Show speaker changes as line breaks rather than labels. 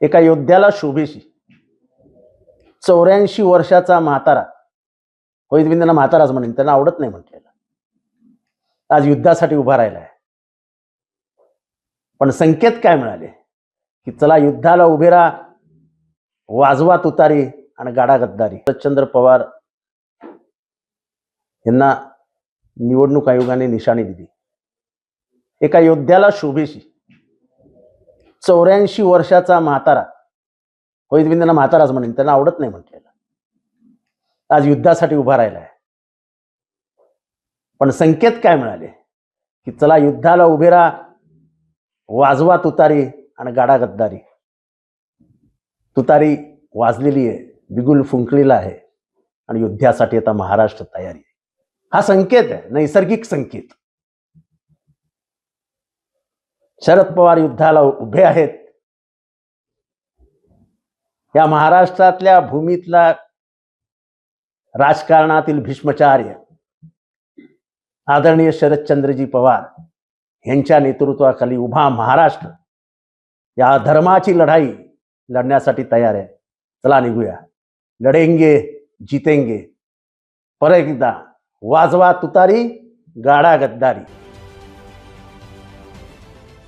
एका योद्ध्याला शोभेशी. चौऱ्याऐंशी वर्षाचा म्हातारा. होईल त्यांना म्हाताराच म्हणेन त्यांना आवडत नाही म्हटलेला. आज युद्धासाठी उभा राहिला आहे पण संकेत काय मिळाले? की चला युद्धाला उभे राहा. वाजवा तुतारी आणि गाडा गद्दारी शरदचंद्र पवार यांना निवडणूक आयोगाने निशाणी दिली. एका योद्ध्याला शोभेशी. चौऱ्याऐंशी वर्षाचा म्हातारा. होईल मी त्यांना म्हाताराच म्हणेन त्यांना आवडत नाही म्हटलेलं. आज युद्धासाठी उभा राहिला आहे पण संकेत काय मिळाले? की चला युद्धाला उभे राहा वाजवा तुतारी आणि गाडा गद्दारी. तुतारी वाजलेली आहे बिगुल फुंकलेला आहे आणि युद्धासाठी आता महाराष्ट्र तयारी हा संकेत आहे नैसर्गिक संकेत. शरद पवार युद्धाला उभे आहेत. या महाराष्ट्रातल्या भूमीतला राजकारणातील भीष्मचार्य आदरणीय शरदचंद्रजी पवार यांच्या नेतृत्वाखाली उभा महाराष्ट्र या धर्माची लढाई लढण्यासाठी तयार आहे. चला निघूया. लढेंगे जितेंगे. पर एकदा वाजवा तुतारी गाडा गद्दारी.